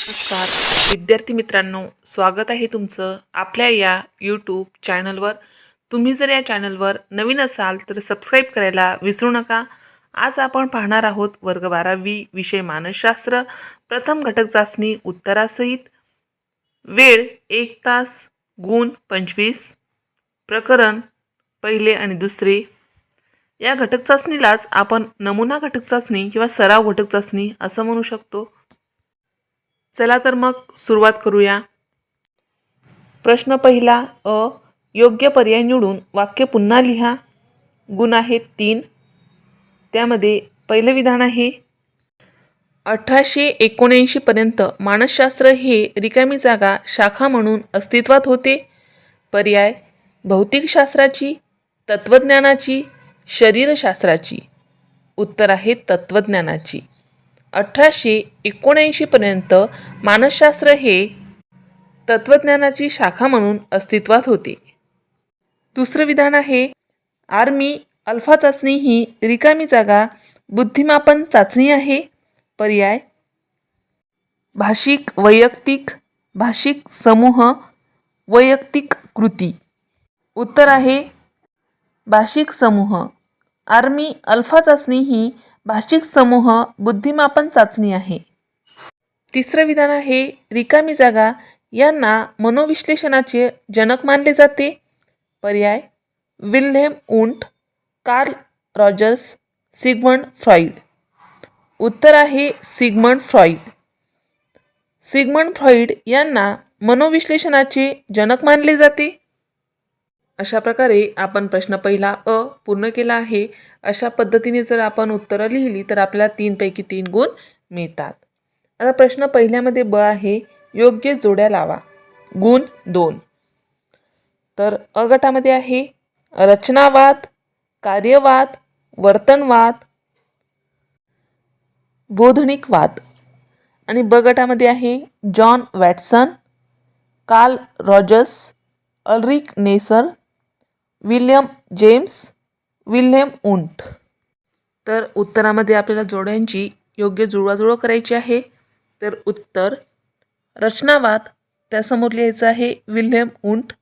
नमस्कार. विद्यार्थी मित्रांनो स्वागत आहे तुमचं आपल्या या यूट्यूब चॅनलवर तुम्ही जर या चॅनलवर नवीन असाल तर सबस्क्राईब करायला विसरू नका. आज आपण पाहणार आहोत वर्ग बारावी विषय मानसशास्त्र प्रथम घटक चाचणी उत्तरासहित. वेळ एक तास गुण पंचवीस प्रकरण पहिले आणि दुसरे. या घटक चाचणीलाच आपण नमुना घटक चाचणी किंवा सराव घटक चाचणी असं म्हणू शकतो. चला तर मग सुरुवात करूया. प्रश्न पहिला अ योग्य पर्याय निवडून वाक्य पुन्हा लिहा. गुण आहेत तीन. त्यामध्ये पहिलं विधान आहे अठराशे एकोणऐंशीपर्यंत मानसशास्त्र हे रिकामी जागा शाखा म्हणून अस्तित्वात होते. पर्याय भौतिकशास्त्राची तत्त्वज्ञानाची शरीरशास्त्राची. उत्तर आहे तत्त्वज्ञानाची. अठराशे एकोणऐंशीपर्यंत मानसशास्त्र हे तत्त्वज्ञानाची शाखा म्हणून अस्तित्वात होते. दुसरं विधान आहे आर्मी अल्फा चाचणी ही रिकामी जागा बुद्धिमापन चाचणी आहे. पर्याय भाषिक वैयक्तिक भाषिक समूह वैयक्तिक कृती. उत्तर आहे भाषिक समूह. आर्मी अल्फा चाचणी ही भाषिक समूह बुद्धिमापन चाचणी आहे. तिसरं विधान आहे रिकामी जागा. यांना मनोविश्लेषणाचे जनक मानले जाते. पर्याय विल्हेम उंट कार्ल रॉजर्स सिगमंड फ्रॉईड उत्तर आहे सिगमंड फ्रॉईड सिगमंड फ्रॉईड यांना मनोविश्लेषणाचे जनक मानले जाते. अशा प्रकारे आपण प्रश्न पहिला अ पूर्ण केला आहे. अशा पद्धतीने जर आपण उत्तरं लिहिली तर आपल्याला तीनपैकी तीन गुण मिळतात. आता प्रश्न पहिल्यामध्ये ब आहे योग्य जोड्या लावा. गुण दोन. तर अ गटामध्ये आहे रचनावाद कार्यवाद वर्तनवाद बोधनिकवाद. आणि ब गटामध्ये आहे John Watson Carl Rogers Ulric Neisser William James William Wundt. तर उत्तरामध्ये आपल्याला जोड्यांची योग्य जुळवाजुळव करायची आहे. तर उत्तर रचनावाद त्यासमोर लिहायचं आहे विल्यम उंट.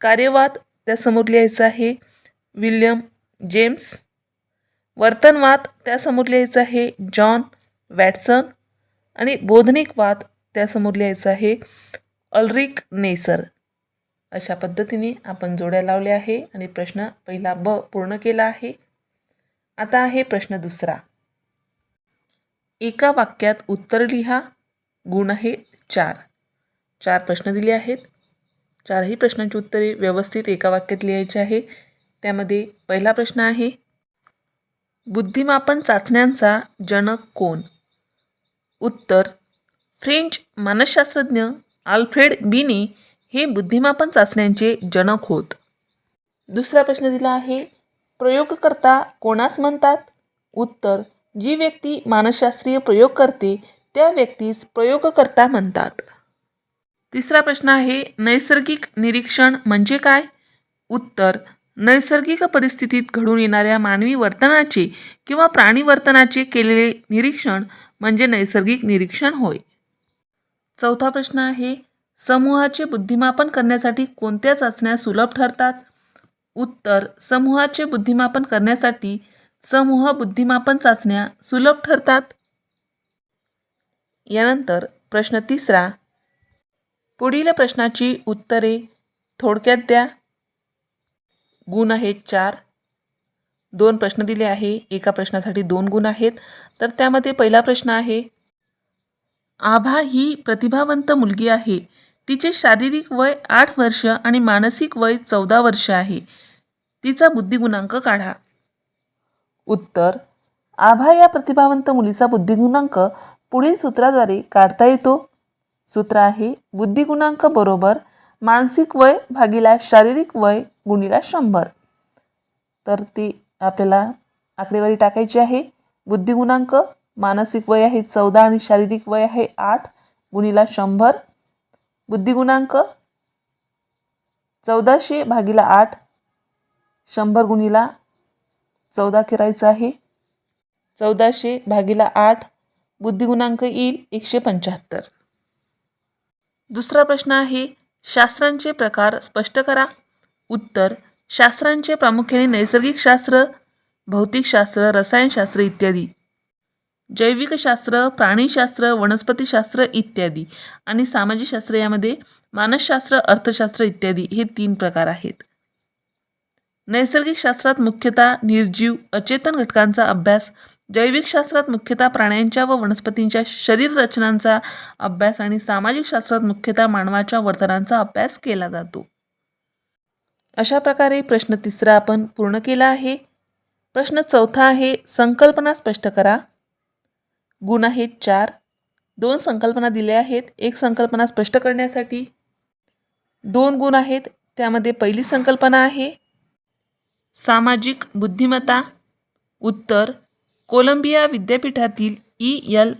कार्यवाद त्यासमोर लिहायचं आहे विल्यम जेम्स. वर्तनवाद त्यासमोर लिहायचं आहे जॉन वॅटसन. आणि बोधनिकवाद त्यासमोर लिहायचं आहे अल्रिक नेसर. अशा पद्धतीने आपण जोड्या लावल्या आहे आणि प्रश्न पहिला ब पूर्ण केला आहे. आता आहे प्रश्न दुसरा. एका वाक्यात उत्तर लिहा गुण आहे चार. चार प्रश्न दिले आहेत. चारही प्रश्नांची उत्तरे व्यवस्थित एका वाक्यात लिहायची आहे. त्यामध्ये पहिला प्रश्न आहे बुद्धिमापन चाचण्यांचा जनक कोण? उत्तर फ्रेंच मानसशास्त्रज्ञ आल्फ्रेड बीने हे बुद्धिमापन चाचण्यांचे जनक होत. दुसरा प्रश्न दिला आहे प्रयोगकर्ता कोणास म्हणतात? उत्तर जी व्यक्ती मानसशास्त्रीय प्रयोग करते त्या व्यक्तीस प्रयोगकर्ता म्हणतात. तिसरा प्रश्न आहे नैसर्गिक निरीक्षण म्हणजे काय? उत्तर नैसर्गिक परिस्थितीत घडून येणाऱ्या मानवी वर्तनाचे किंवा प्राणी वर्तनाचे केलेले निरीक्षण म्हणजे नैसर्गिक निरीक्षण होय. चौथा प्रश्न आहे समूहाचे बुद्धिमापन करण्यासाठी कोणत्या चाचण्या सुलभ ठरतात? उत्तर समूहाचे बुद्धिमापन करण्यासाठी समूह बुद्धिमापन चाचण्या सुलभ ठरतात. यानंतर प्रश्न तिसरा. पुढील प्रश्नाची उत्तरे थोडक्यात द्या. गुण आहेत चार. दोन प्रश्न दिले आहे. एका प्रश्नासाठी दोन गुण आहेत. तर त्यामध्ये पहिला प्रश्न आहे आभा ही प्रतिभावंत मुलगी आहे. तिचे शारीरिक वय आठ वर्ष आणि मानसिक वय चौदा वर्ष आहे. तिचा बुद्धिगुणांक काढा. उत्तर आभा या प्रतिभावंत मुलीचा बुद्धिगुणांक पुढील सूत्राद्वारे काढता येतो. सूत्र आहे बुद्धिगुणांक बरोबर मानसिक वय भागीला शारीरिक वय गुणीला शंभर. तर ती आपल्याला आकडेवारी टाकायची आहे. बुद्धिगुणांक मानसिक वय आहे चौदा आणि शारीरिक वय आहे आठ गुणीला शंभर. बुद्धिगुणांक चौदाशे भागीला आठ. शंभर गुणीला चौदा करायचं आहे. चौदाशे भागीला आठ. बुद्धिगुणांक येईल एकशे पंच्याहत्तर. दुसरा प्रश्न आहे शास्त्रांचे प्रकार स्पष्ट करा. उत्तर शास्त्रांचे प्रामुख्याने नैसर्गिक शास्त्र भौतिकशास्त्र रसायनशास्त्र इत्यादी. जैविकशास्त्र प्राणीशास्त्र वनस्पतीशास्त्र इत्यादी आणि सामाजिकशास्त्र यामध्ये मानसशास्त्र अर्थशास्त्र इत्यादी हे तीन प्रकार आहेत. नैसर्गिक शास्त्रात मुख्यतः निर्जीव अचेतन घटकांचा अभ्यास जैविक शास्त्रात मुख्यतः प्राण्यांच्या व वनस्पतींच्या शरीर रचनांचा अभ्यास आणि सामाजिक शास्त्रात मुख्यतः मानवाच्या वर्तनांचा अभ्यास केला जातो. अशा प्रकारे प्रश्न तिसरा आपण पूर्ण केला आहे. प्रश्न चौथा आहे संकल्पना स्पष्ट करा. गुण आहेत चार दोन संकल्पना दिल्या आहेत. एक संकल्पना स्पष्ट करण्यासाठी. दोन गुण आहेत. त्यामध्ये पहिली संकल्पना आहे सामाजिक बुद्धिमत्ता. उत्तर कोलंबिया विद्यापीठातील ई. एल.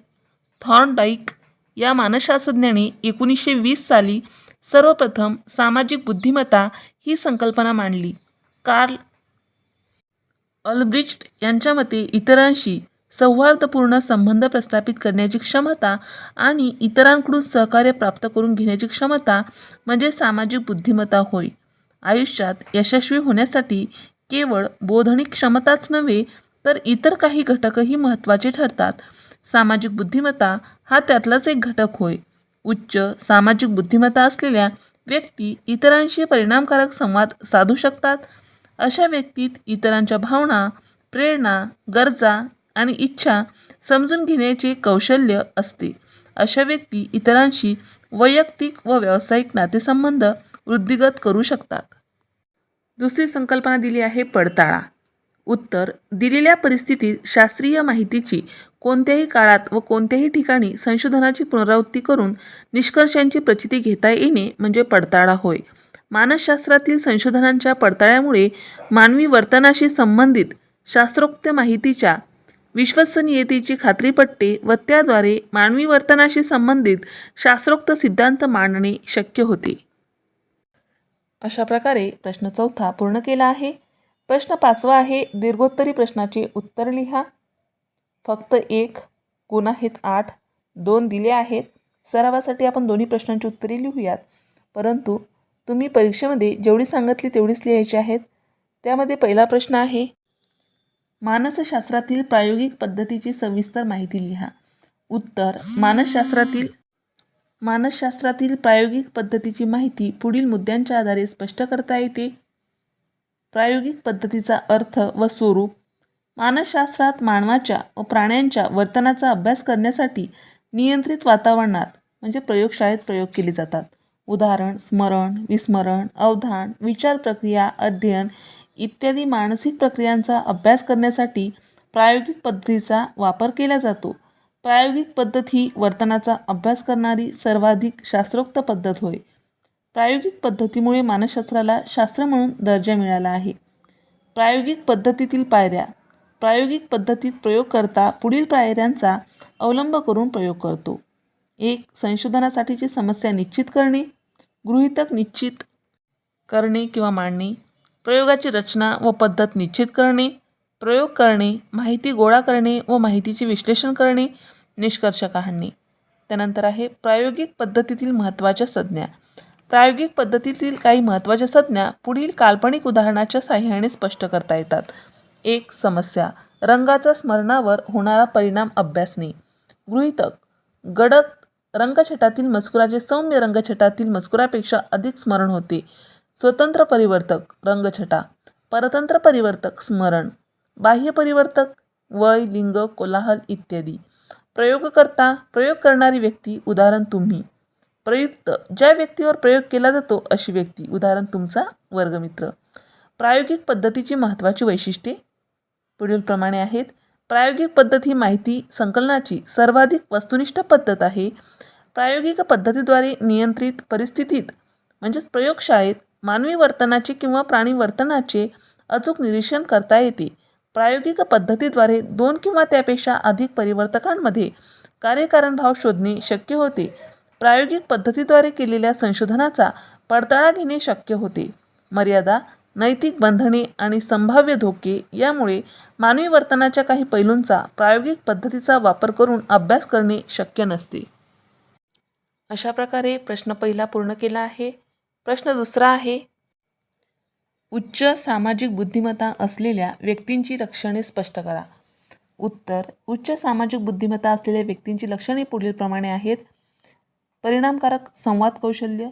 थॉर्नडाईक या मानसशास्त्रज्ञाने एकोणीसशे वीस साली सर्वप्रथम सामाजिक बुद्धिमत्ता ही संकल्पना मांडली. कार्ल अल्ब्रिच्ट यांच्या मते इतरांशी सौहार्दपूर्ण संबंध प्रस्थापित करण्याची क्षमता आणि इतरांकडून सहकार्य प्राप्त करून घेण्याची क्षमता म्हणजे सामाजिक बुद्धिमत्ता होय. आयुष्यात यशस्वी होण्यासाठी केवळ बोधनिक क्षमताच नव्हे तर इतर काही घटकही महत्त्वाचे ठरतात. सामाजिक बुद्धिमत्ता हा त्यातलाच एक घटक होय. उच्च सामाजिक बुद्धिमत्ता असलेल्या व्यक्ती इतरांशी परिणामकारक संवाद साधू शकतात. अशा व्यक्तीत इतरांच्या भावना प्रेरणा गरजा आणि इच्छा समजून घेण्याचे कौशल्य असते. अशा व्यक्ती इतरांशी वैयक्तिक व व्यावसायिक नातेसंबंध वृद्धिगत करू शकतात. दुसरी संकल्पना दिली आहे पडताळा. उत्तर दिलेल्या परिस्थितीत शास्त्रीय माहितीची कोणत्याही काळात व कोणत्याही ठिकाणी संशोधनाची पुनरावृत्ती करून निष्कर्षांची प्रचिती घेता येणे म्हणजे पडताळा होय. मानसशास्त्रातील संशोधनांच्या पडताळ्यामुळे मानवी वर्तनाशी संबंधित शास्त्रोक्त माहितीच्या विश्वसनीयतेची खात्री व त्याद्वारे मानवी वर्तनाशी संबंधित शास्त्रोक्त सिद्धांत मांडणे शक्य होते. अशा प्रकारे प्रश्न चौथा पूर्ण केला आहे. प्रश्न पाचवा आहे. दीर्घोत्तरी प्रश्नाचे उत्तर लिहा. फक्त एक गुण आहेत आठ दोन दिले आहेत. सरावासाठी आपण दोन्ही प्रश्नांची उत्तरे लिहूयात. परंतु तुम्ही परीक्षेमध्ये जेवढी सांगितली तेवढीच लिहायची आहेत. त्यामध्ये पहिला प्रश्न आहे मानसशास्त्रातील प्रायोगिक पद्धतीची सविस्तर माहिती लिहा. उत्तर मानसशास्त्रातील मानसशास्त्रातील प्रायोगिक पद्धतीची माहिती पुढील मुद्द्यांच्या आधारे स्पष्ट करता येते. प्रायोगिक पद्धतीचा अर्थ व स्वरूप. मानसशास्त्रात मानवाच्या व प्राण्यांच्या वर्तनाचा अभ्यास करण्यासाठी नियंत्रित वातावरणात म्हणजे प्रयोगशाळेत प्रयोग केले जातात. उदाहरण स्मरण विस्मरण अवधान विचार प्रक्रिया अध्ययन इत्यादी मानसिक प्रक्रियांचा अभ्यास करण्यासाठी प्रायोगिक पद्धतीचा वापर केला जातो. प्रायोगिक पद्धत ही वर्तनाचा अभ्यास करणारी सर्वाधिक शास्त्रोक्त पद्धत होय. प्रायोगिक पद्धतीमुळे मानसशास्त्राला शास्त्र म्हणून दर्जा मिळाला आहे. प्रायोगिक पद्धतीतील पायऱ्या. प्रायोगिक पद्धतीत प्रयोग करता पुढील पायऱ्यांचा अवलंब करून प्रयोग करतो. एक संशोधनासाठीची समस्या निश्चित करणे. गृहितक निश्चित करणे किंवा मांडणे. प्रयोगाची रचना व पद्धत निश्चित करणे प्रयोग करणे माहिती गोळा करणे व माहितीचे विश्लेषण करणे निष्कर्ष काढणे. त्यानंतर आहे प्रायोगिक पद्धतीतील महत्त्वाच्या संज्ञा. प्रायोगिक पद्धतीतील काही महत्त्वाच्या संज्ञा पुढील काल्पनिक उदाहरणाच्या साह्याने स्पष्ट करता येतात. एक समस्या. रंगाचा स्मरणावर होणारा परिणाम अभ्यासणे. गृहितक. गडद रंगछटातील मजकुराचे सौम्य रंगछटातील मजकुरापेक्षा अधिक स्मरण होते. स्वतंत्र परिवर्तक रंगछटा. परतंत्र परिवर्तक स्मरण. बाह्य परिवर्तक वय लिंग कोलाहल इत्यादी. प्रयोगकर्ता प्रयोग करणारी व्यक्ती उदाहरण तुम्ही. प्रयुक्त ज्या व्यक्तीवर प्रयोग केला जातो अशी व्यक्ती उदाहरण तुमचा वर्गमित्र. प्रायोगिक पद्धतीची महत्त्वाची वैशिष्ट्ये. पुढीलप्रमाणे आहेत. प्रायोगिक पद्धत ही माहिती संकलनाची सर्वाधिक वस्तुनिष्ठ पद्धत आहे. प्रायोगिक पद्धतीद्वारे नियंत्रित परिस्थितीत म्हणजेच प्रयोगशाळेत मानवी वर्तनाचे किंवा प्राणी वर्तनाचे अचूक निरीक्षण करता येते. प्रायोगिक पद्धतीद्वारे दोन किंवा त्यापेक्षा अधिक परिवर्तकांमध्ये कार्यकारणभाव शोधणे शक्य होते. प्रायोगिक पद्धतीद्वारे केलेल्या संशोधनाचा पडताळा घेणे शक्य होते. मर्यादा नैतिक बंधने आणि संभाव्य धोके यामुळे मानवी वर्तनाच्या काही पैलूंचा प्रायोगिक पद्धतीचा वापर करून अभ्यास करणे शक्य नसते. अशा प्रकारे प्रश्न पहिला पूर्ण केला आहे. प्रश्न दुसरा आहे. उच्च सामाजिक बुद्धिमत्ता असलेल्या व्यक्तींची लक्षणे स्पष्ट करा. उत्तर उच्च सामाजिक बुद्धिमत्ता असलेल्या व्यक्तींची लक्षणे पुढीलप्रमाणे आहेत. परिणामकारक संवाद कौशल्य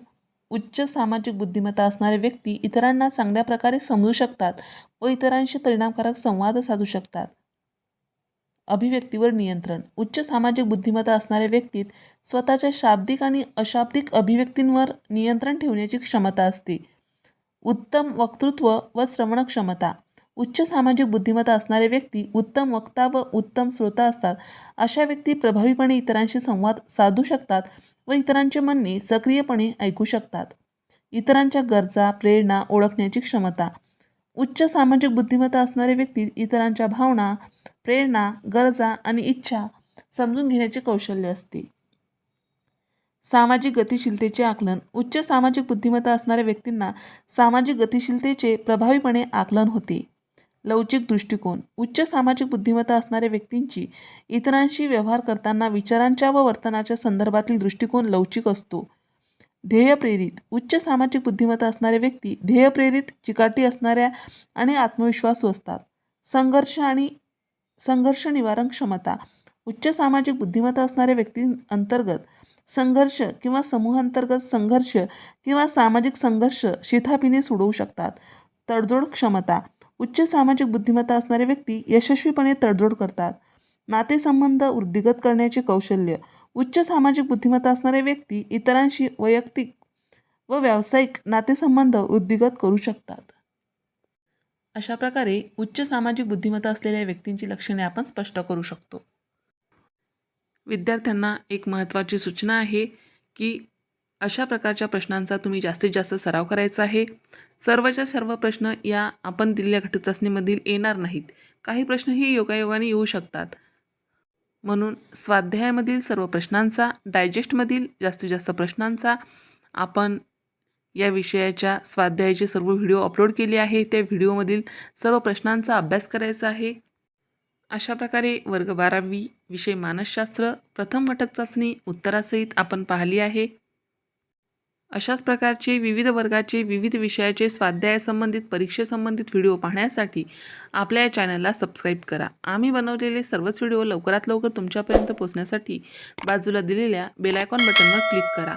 उच्च सामाजिक बुद्धिमत्ता असणारे व्यक्ती इतरांना चांगल्या प्रकारे समजू शकतात व इतरांशी परिणामकारक संवाद साधू शकतात. अभिव्यक्तीवर नियंत्रण. उच्च सामाजिक बुद्धिमत्ता असणाऱ्या व्यक्तीत स्वतःच्या शाब्दिक आणि अशाब्दिक अभिव्यक्तींवर नियंत्रण ठेवण्याची क्षमता असते. उत्तम वक्तृत्व व श्रवण क्षमता. उच्च सामाजिक बुद्धिमत्ता असणारे व्यक्ती उत्तम वक्ता व उत्तम श्रोता असतात. अशा व्यक्ती प्रभावीपणे इतरांशी संवाद साधू शकतात व इतरांचे म्हणणे सक्रियपणे ऐकू शकतात. इतरांच्या गरजा प्रेरणा ओळखण्याची क्षमता. उच्च सामाजिक बुद्धिमत्ता असणारे व्यक्ती इतरांच्या भावना प्रेरणा गरजा आणि इच्छा समजून घेण्याचे कौशल्य असते. सामाजिक गतिशीलतेचे आकलन. उच्च सामाजिक बुद्धिमत्ता असणाऱ्या व्यक्तींना सामाजिक गतिशीलतेचे प्रभावीपणे आकलन होते. लवचिक दृष्टिकोन. उच्च सामाजिक बुद्धिमत्ता असणाऱ्या व्यक्तींची इतरांशी व्यवहार करताना विचारांच्या व वर्तनाच्या संदर्भातील दृष्टिकोन लवचिक असतो. ध्येयप्रेरित उच्च सामाजिक बुद्धिमत्ता असणाऱ्या व्यक्ती ध्येयप्रेरित चिकाटी असणाऱ्या आणि आत्मविश्वासू असतात. संघर्ष आणि संघर्ष निवारण क्षमता. उच्च सामाजिक बुद्धिमत्ता असणाऱ्या व्यक्तींअंतर्गत संघर्ष किंवा समूहांतर्गत संघर्ष किंवा सामाजिक संघर्ष शिथापीने सोडवू शकतात. तडजोड क्षमता. उच्च सामाजिक बुद्धिमत्ता असणारे व्यक्ती यशस्वीपणे तडजोड करतात. नातेसंबंध वृद्धिगत करण्याचे कौशल्य. उच्च सामाजिक बुद्धिमत्ता असणारे व्यक्ती इतरांशी वैयक्तिक व व्यावसायिक नातेसंबंध वृद्धिगत करू शकतात. अशा प्रकारे उच्च सामाजिक बुद्धिमत्ता असलेल्या व्यक्तींची लक्षणे आपण स्पष्ट करू शकतो. विद्यार्थ्यांना एक महत्त्वाची सूचना आहे की अशा प्रकारच्या प्रश्नांचा तुम्ही जास्तीत जास्त सराव करायचा आहे. सर्वच्या सर्व प्रश्न या आपण दिलेल्या घटचाचणीमधील येणार नाहीत. काही प्रश्नही योगायोगाने येऊ शकतात. म्हणून स्वाध्यायामधील सर्व प्रश्नांचा डायजेस्टमधील जास्तीत जास्त प्रश्नांचा आपण या विषयाच्या स्वाध्यायाचे सर्व व्हिडिओ अपलोड केले आहे. त्या व्हिडिओमधील सर्व प्रश्नांचा अभ्यास करायचा आहे. अशा प्रकारे वर्ग बारावी विषय मानसशास्त्र प्रथम घटक चाचणी उत्तरासहित आपण पाहिली आहे. अशाच प्रकारचे विविध वर्गाचे विविध विषयाचे स्वाध्यायासंबंधित परीक्षेसंबंधित व्हिडिओ पाहण्यासाठी आपल्या या चॅनलला सबस्क्राईब करा. आम्ही बनवलेले सर्वच व्हिडिओ लवकरात लवकर तुमच्यापर्यंत पोहोचण्यासाठी बाजूला दिलेल्या बेलायकॉन बटनवर क्लिक करा.